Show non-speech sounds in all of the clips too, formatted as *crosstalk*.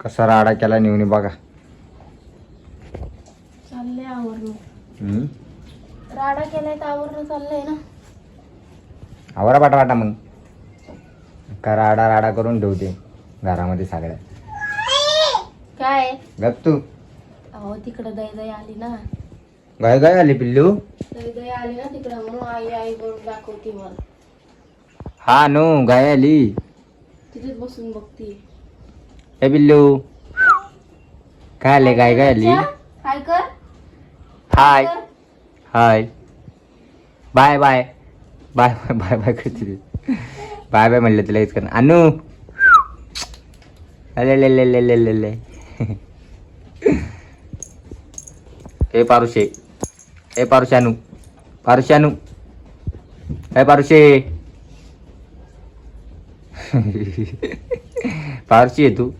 कसा राडा केला नेऊन बघा. चाललंय आवरणं हम्म? राडा केलाय तर आवरणं चाललंय ना? आवरा पाटा वाटा मग. का राडा राडा करून ठेवते घरामध्ये सगळ्या. काय? गप तू. अहो तिकडं दही दही आली ना. गाय गाय आली पिल्लू? दही दही आली ना तिकडं म्हणून आई आई करून दाखवते मला. हा नो गाय आली. तिथेच बसून बघती. ए पिल्लू काय आले आली काय कर. Hi. Hi bye bye. Bye bye bye bye करते. बाय बाय म्हणलं तिला हेच कर अनु. अले ले ले ले ले ले ले. ए पारुशे ए पारुशानू पारुशानू ए पारुशे पारशी आहे तू.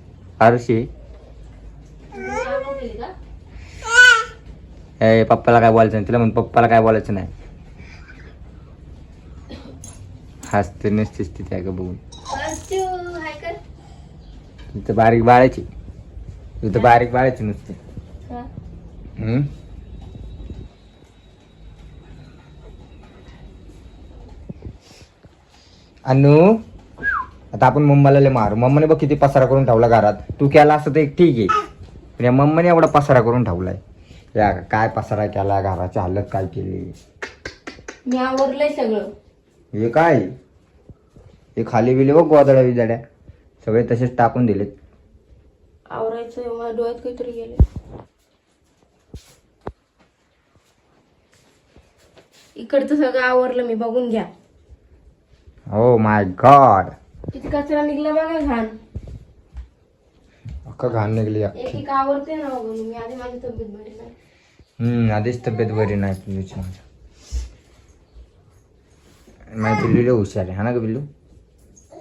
आहे का? ए पप्पाला काय बोलायचं नाही तिला म्हण पप्पाला काय बोलायचं नाही हसते नसतेच ती त्या बघून अर्चू, हाय कर. तिथं बारीक बाळायची तिथं बारीक बाळायची नुसते. हम्म? अनु आता आपण मम्माला लय मारू. मम्माने बघ किती पसारा करून ठेवला घरात. तू केला असं तर एक ठीक आहे. पण या मम्माने एवढा पसारा करून ठेवलाय. या काय पसारा केला घराची हालत काय केली? मी आवरलंय सगळं. हे काय? हे खाली बिले बघ गोदड्या बिदड्या सगळे तसेच टाकून दिलेत. आवरायचं मला डोळ्यात काहीतरी गेले इकडचं सगळं आवरलं मी बघून घ्या. हो माय गॉड किती कचरा निघला बघा घाण. अख्खा घाण निघली एक अख्खी. एक आवरते ना बघून मी. आधी माझी तब्येत बरी नाही. हम्म आधीच तब्येत बरी नाही पिल्लूची माझ्या माझी पिल्लू लय हुशार आहे. हा ना ग पिल्लू?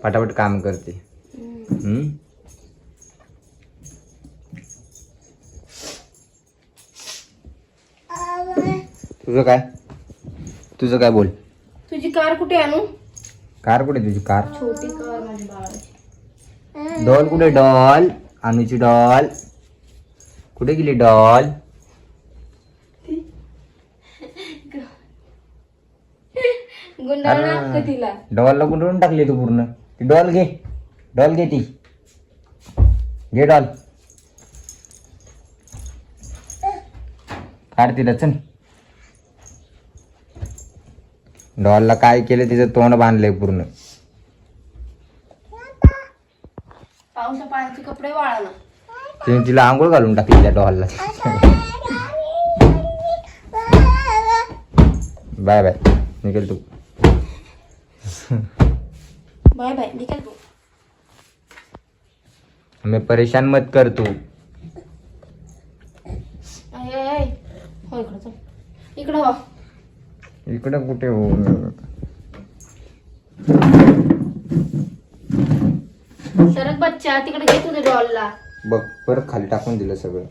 पटापट काम करते. हम्म. हम्म तुझं काय? तुझं काय बोल? तुझी कार कुठे आणू कार कुठे तुझी कार? छोटी कार माझी बाळाची. डॉल कुठे डॉल. अनुची डॉल. कुठे गेली डॉल? डॉलला कुठून टाकली तू पूर्ण. ती डॉल घे. डॉल घे ती. घे डॉल. काढ तिला चल डॉलला काय केलं तिचं तोंड बांधलंय पूर्ण. पावसा पाण्याचे कपडे वाळा तिने तिला आंघोळ घालून टाकली त्या डॉलला. Bye bye. निघेल तू. Bye bye. निघाल तू. हमें परेशान मत कर तू. हो इकडं इकडं कुठे हो? शरद बच्चा तिकडे घे तुझ्या डॉलला बघ परत खाली टाकून दिलं सगळं.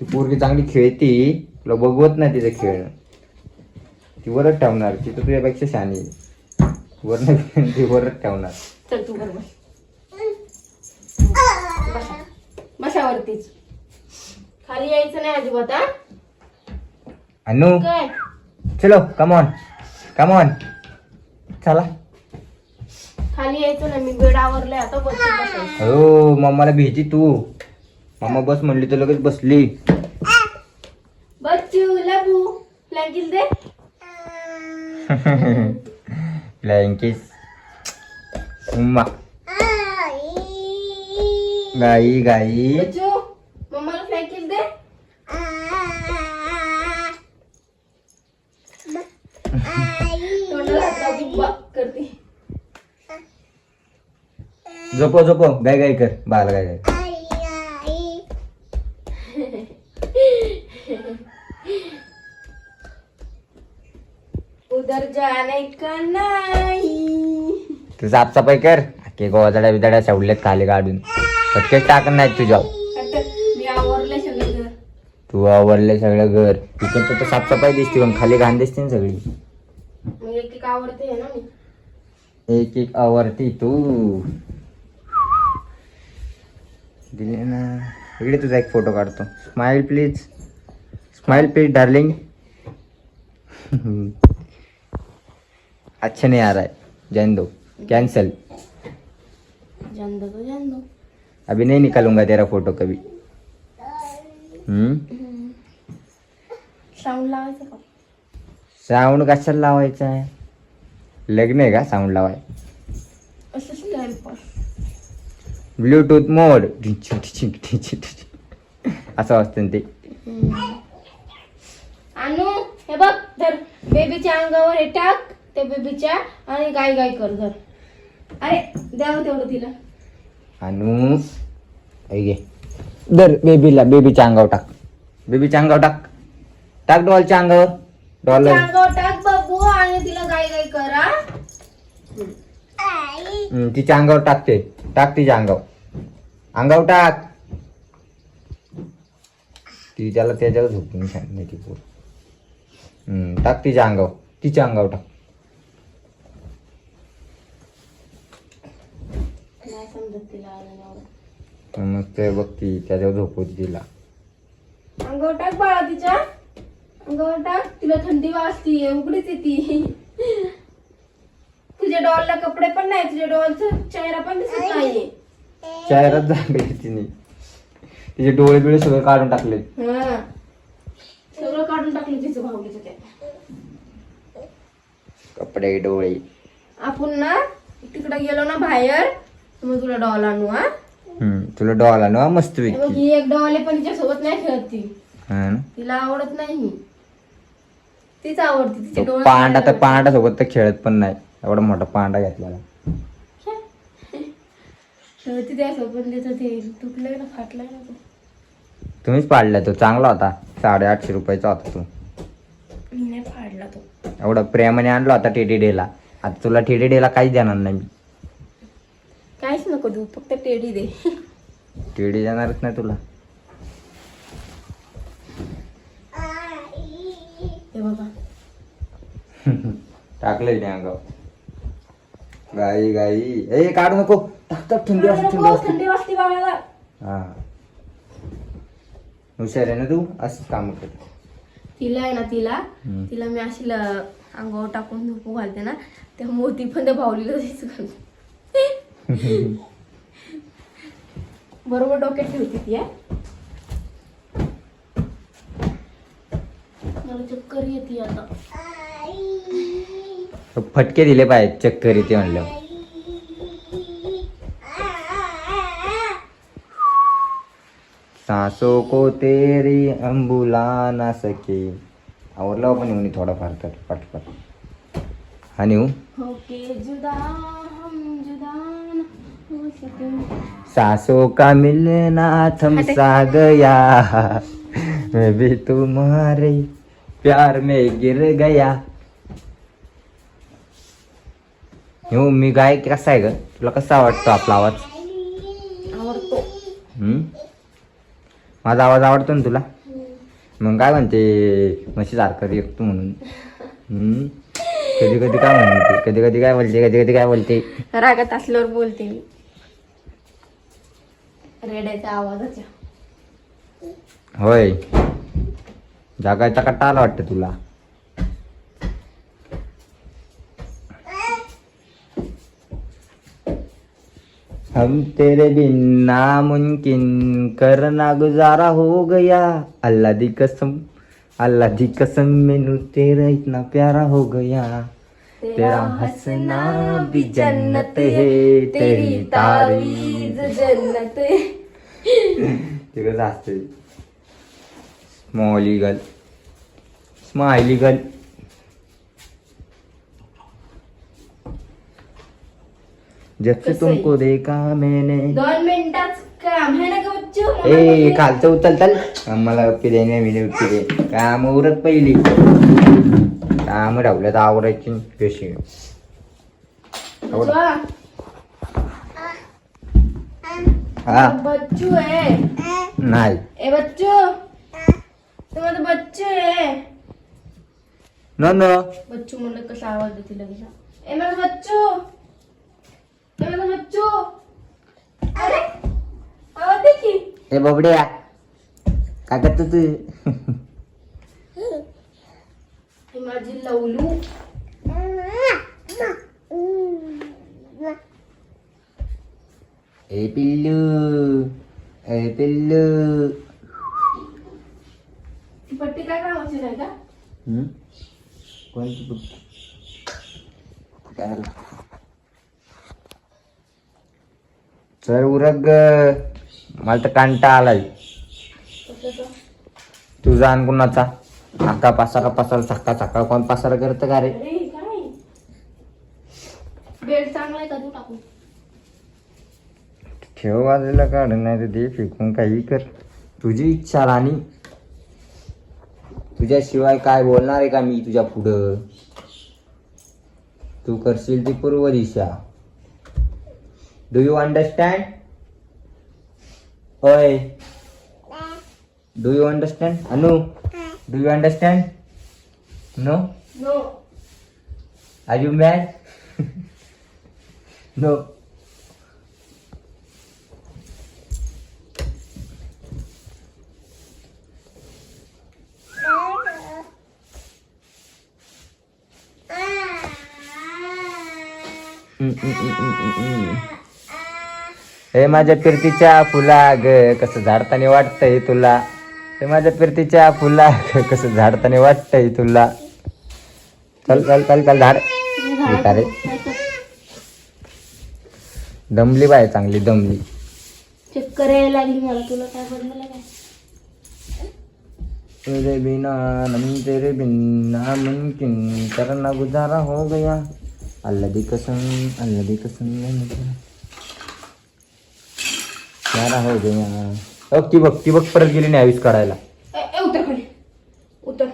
ती पोरगी चांगली खेळती तुला बघवत नाही तिचं खेळणं ती वरच ठेवणार ती तर तुझ्यापेक्षा शानी आहे. वर नाही ती वरच ठेवणार. चल तू बरोबर बसा. बसावरतीच खाली यायचं नाही अजिबात हा? अनु? काय? चलो कमॉन कमॉन चला. खाली यायचं नाही मी बेड आवरले आता बसून बसायचं. हो मम्माला भीती तू. मम्मा बस म्हणली तर लगेच बसली. *laughs* बच्चू लबू दे. उम्मा गाई गाई बच्चू मम्माला ब्लँकेट दे तोंडाला हात लावून बा करते झोपो झोपो. गाय गाय कर. बाल गाय गाय उधर जाने का नाही. तू साफसफाई कर. के गोवाजड्या बिदड्या सावडल्यात खाली काढून. पटकेच टाकत नाही तुझ्या. आता मी आवरले सगळे घर. तू आवडले सगळं घर. तिकडचं तर साफसफाई दिसते पण खाली घाण दिसते ना सगळी. एक एक आवडते ना मी. एक एक आवडती तू. दिले ना. इकडे तुझा एक फोटो काढतो. Smile please. Smile please darling. अच्छा नहीं आ रहा है जान दो. कैंसल जान दो तो जान दो. अभी नहीं निकालूंगा तेरा फोटो कभी. साऊंड लावायचं का? साऊंड कशाला लावायचा आहे? लग्न आहे का? साऊंड लावाय असंच टाइमपास ब्लूटूथ मोड असं असतं ना ते. आणू हे बघ धर. बेबीच्या अंगावर हे टाक. त्या बेबीच्या आणि गाय गाय कर धर. अरे द्यावं तेवढं तिला. आणू घे. दर बेबीला बेबीच्या अंगावर टाक. बेबीच्या अंगावर टाक. टाक डॉलच्या अंगावर. तिच्या डॉल अंगावर टाक बाबू आणि तिला गाय गाय करा. तिच्या अंगावर टाकते टाक तिच्या अंगावर. अंगावर टाक. ती त्याला त्याच्यावर झोपून सांगते ती पोर. टाक तिच्या अंगावर. तिच्या अंगावर टाक. मग ते बघ ती त्याच्यावर झोपवती तिला. अंगावर टाक बाळा तिच्या. अंगावर टाक. तिला थंडी वाजती उघडीच येते. तुझ्या डॉलला कपडे पण नाही तुझ्या डॉलचा चेहरा पण दिसत नाहीये. चेहराच झाले तिने तिचे डोळे बिळे सगळे काढून टाकले. हा. सगळं काढून टाकलं तिचं भावलीचं ते. कपडे डोळे. आपण ना तिकडे गेलो ना बाहेर तर मग तुला डॉल आणू हा. हम्म, तुला डॉल आणू मस्त हे पैकी. ही एक डॉल आहे पण तिच्या सोबत नाही खेळत ती. हा ना. तिला आवडत नाही. तीच आवडते तिचे तो डोळे पांडा तर पांडा सोबत तर खेळत पण नाही. एवढा मोठा पांडा घेतलेला. ते तुटलंय ना फाटलंय ना तो. तुम्हीच पाडला तो चांगला होता. साडेआठशे रुपयाचा होता तो. मी नाही फाडला तो. एवढा प्रेमाने आणला होता टेडी डेला आता तुला टेडी डेला काहीच देणार नाही मी. काहीच नको देऊ फक्त टेडी दे. टेडी देणारच नाही तुला. हे बघा. *laughs* टाकलंय ते अंगावर. गाई गाई. ए काढू नको. टाक टाक थंडी वाजते थंडी वाजते. थंडी वाजते बाळाला. हा. हुशार आहे ना तू? असंच काम कर. तिला आहे ना तिला. हम्म. तिला मी अशी ल- अंगावर टाकून झोपू घालते ना त्या मोती पण त्या भावलीला तशीच घालते बरोबर डोक्यात ठेवते ती हा. मला चक्कर येते आता. फटके दिले पाहिजे चक्कर येते म्हणलं. सासो को तेरी अंबुला ना सके आवडलं पण येऊन थोडाफार तर पटपट. हा नेऊ. सके. सासों का मिलना थम सा गया मैं भी तुम्हारे प्यार में गिर गया. हो मी गाय कसा आहे ग? तुला कसा वाटतो आपला आवाज? आवडतो? माझा आवाज आवडतो ना तुला? मग काय म्हणते? म्हशी सारखं ऐकतो म्हणून? कधी कधी काय म्हणते? कधी कधी काय बोलते? कधी कधी काय बोलते? रागात असल्यावर बोलते मी. रेड्याच्या आवाजाच्या. होय. जागायचा कट्टा आला वाटतं तुला. हम तेरे बिन नामुमकिन करना गुजारा हो गया। अल्लाह दी कसम अल्लाह दी कसम मेनू तेरा इतना प्यारा हो गया। तेरा हंसना भी जन्नत है तेरी तारीफ जन्नत है। ते कसं असते स्मॉल इगल स्माइल इगल जब से कसं तुमको देखा मैंने? दोन मिनिटाच काम ना बच्चू ए खालचं उचल चल. आम्हाला पिले नाही मी पिले काम उरत पहिली. काम रावल्यात आवरायची. कशी बच्चू, हा. बच्चू आहे. नाही. ए बच्चू. तुम्हाला बच्चू आहे. न न बच्चू म्हणलं कसा आवाज देते लगेच ए माझा बच्चू. बच्चू अरे आवाज दे की हे बबड्या. काय करतो तू? ही माझी लवलू. ए पिल्लू. ए पिल्लू. पट्टी काय कामाची नाही का? हम्म? कोणती बुक काय झालं? चल उरक ग. मला तर कांटा आलाय? तुझा आणि कुणाचा? अक्का पासारा पासारा सकाळ सकाळ कोण पासारा करतं का रे? तू ठेव बाजूला काढ नाही तर दे फेकून काही कर. तुझी इच्छा राणी. तुझ्याशिवाय काय बोलणार आहे का मी तुझ्या पुढं? तू करशील ती पूर्व दिशा. Do you understand? Oi. Yeah. Do you understand? Anu. Yeah. Do you understand? No? No. Are you mad? *laughs* no. Mm-mm-mm-mm-mm-mm. हे माझ्या फिरतीच्या फुला ग कसं झाडताना वाटतंय तुला? हे माझ्या फिरतीच्या फुला ग कसं झाडताना वाटतंय तुला? चल चल चल चल झाड. रे. दमली बाय चांगली दमली. चक्कर यायला लागली मला तुला काय पडलं काय तेरे बिना नम तेरे बिना मुमकिन करना गुजारा हो गया. अल्लाह दी कसम अल्लाह दी कसम. मैंने तेरा प्यारा हो गया बघ ती बघ ती बघ परत गेली नाही आयुष काढायला ए, ए, उतर खाली. उतर.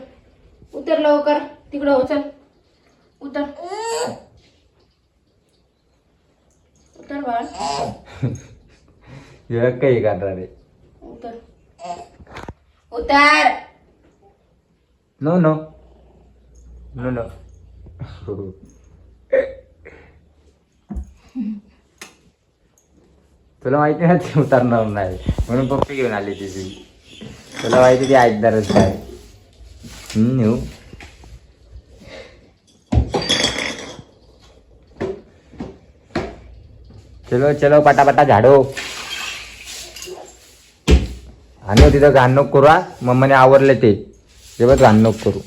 उतर लवकर. तिकडं हो चल. उतर. उतर बाळ. *laughs* काही काढणार रे उतर. उतर. नो नो नो नो तुला माहिती ना ती उतरणार नाही. म्हणून पप्पी घेऊन आली तिची. तुला माहिती ती ऐकणारच काय. येऊ. चलो चलो पटापटा झाडो. आणि तिथं घाण नको करू हा. मम्माने आवरले ते. तेव्हा घाण नको करू.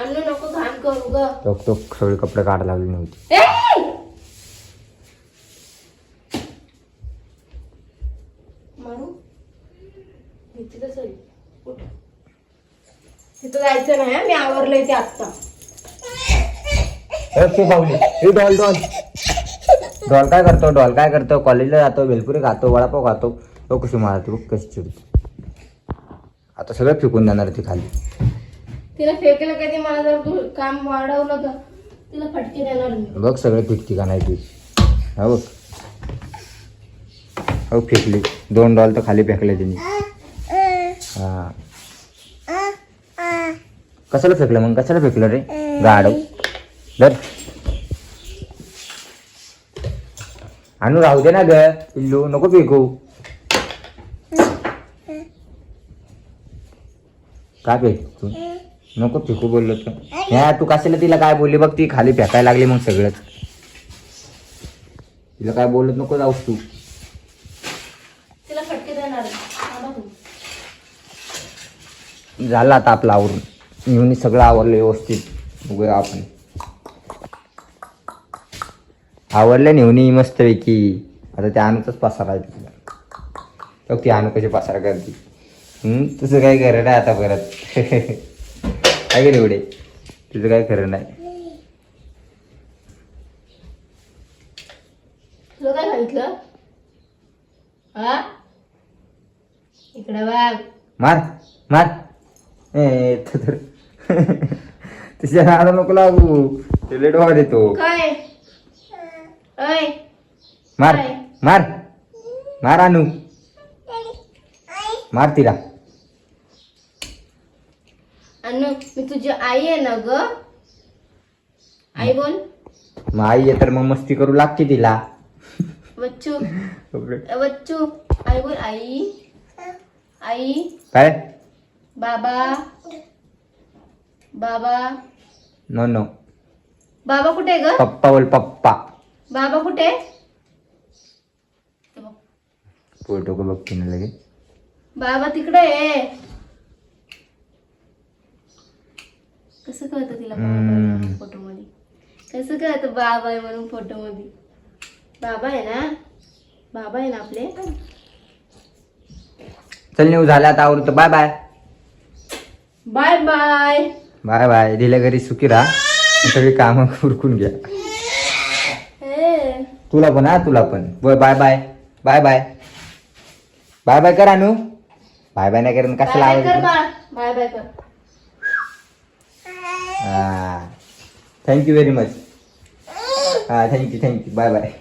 नको घाण करू ग. तो तो सगळे कपडे काढायला लागले नव्हते. मारू? तिथं चल. उठ. तिथं जायचं नाही हं, मी आवरलंय ते आत्ता. Doll doll. डॉल काय करतो डॉल काय करतो? कॉलेजला जातो भेलपुरी खातो वडापाव खातो. तो कशी मारते बघ कशी चिडते? आता सगळं फेकून जाणार ती खाली. तिला फेकलं कधी मला जर तू काम वाढवलं तर तिला फटके देणार मी. बघ सगळं फेकती का नाही ती. हा बघ. हो फेकली. दोन डॉल तर खाली फेकले तिने. हा. कशाला फेकलं मग? कशाला फेकलं रे? गाड धर. आणू राहू दे ना ग. पिल्लू नको फेकू. काय फेक तू? नको फेकू बोललो तू. ह्या तू कशाला तिला काय बोलली बघ? ती खाली फेकायला लागली मग सगळंच. तिला काय बोलत नको जाऊस तू तिला फटके देणार आहे. थांबा तुम्ही. झालं आता आपलं आवरून. येऊन सगळं आवरलं व्यवस्थित. बघूया आपण. आवडलं नेऊन मस्तपैकी. आता त्या अनुच पसारा आहे तिला बघ ती अनु कशी पसारा करते. तुझं काय खरं नाही आता परत. काय गेले एवढे तुझं काय खरं नाही. तुला काय सांगितलं? हा? इकडे बघ. मार मार. ए तो तर तिच्या नादा नको लागू ते लेट देतो काय अय मार काय? मार मार आणू मार तिला अनु मी तुझी आई आहे ना ग आई बोल मग आई आहे तर मग मस्ती करू लागते तिला बच्चू बच्चू आई बोल आई आई काय बाबा? बाबा? नो नो बाबा कुठे ग? पप्पा बोल पप्पा. बाबा कुठे. फोटो को बघते ना लगे. बाबा तिकडे आहे. कसं कळतं तिला. फोटो मध्ये कसं कळतं बाबा आहे म्हणून फोटो मध्ये बाबा आहे ना? बाबा आहे ना आपले? चल नेऊ झाला आता आवडतं bye bye. Bye bye bye bye दिल्या घरी सुखी राहा सगळी कामं उरकून घ्या. तुला पण हा तुला पण. Bye bye bye bye bye bye कर अनु. बाय बाय नाही करून बाय कर हा. थँक्यू व्हेरी मच हा thank you thank you bye bye